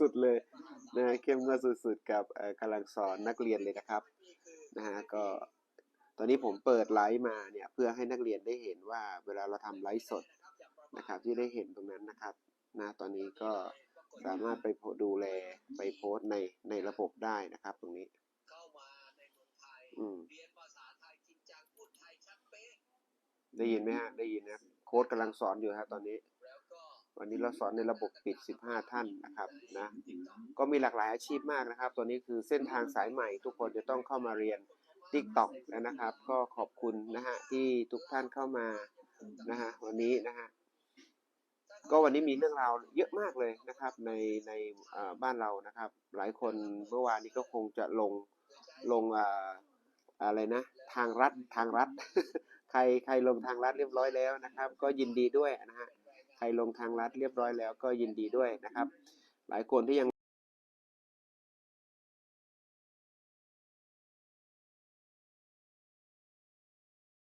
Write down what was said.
สุดๆเลยนะฮะเข้มงวดสุดๆกับเอ่อกำลังสอนนักเรียนเลยนะครับนะฮะก็ตอนนี้ผมเปิดไลฟ์มาเนี่ยเพื่อให้นักเรียนได้เห็นว่าเวลาเราทำไลฟ์สดนะครับที่ได้เห็นตรงนั้นนะครับนะตอนนี้ก็สามารถไปโพดูแลไปโพสต์ในในระบบได้นะครับ ตรงนี้อืมได้ยินไหมฮะได้ยินนะโค้ดกำลังสอนอยู่ครับตอนนี้ วันนี้เราสอนในระบบปิด 15 ท่านนะครับนะ ก็มีหลากหลายอาชีพมากนะครับ ตัวนี้คือเส้นทางสายใหม่ ทุกคนจะต้องเข้ามาเรียน TikTok แล้วนะครับ ก็ขอบคุณนะฮะที่ทุกท่านเข้ามานะฮะวันนี้นะฮะก็วันนี้มีเรื่องราวเยอะมากเลยนะครับ ในในบ้านเรานะครับ หลายคนเมื่อวานนี้ก็คงจะลงลงอะไรนะ ทางรัฐทางรัฐ ใครใครลงทางรัฐเรียบร้อยแล้วนะครับ ก็ยินดีด้วยนะฮะ ใครลงทางรัฐเรียบร้อยแล้วก็ยินดีด้วยนะครับ หลายคนที่ยัง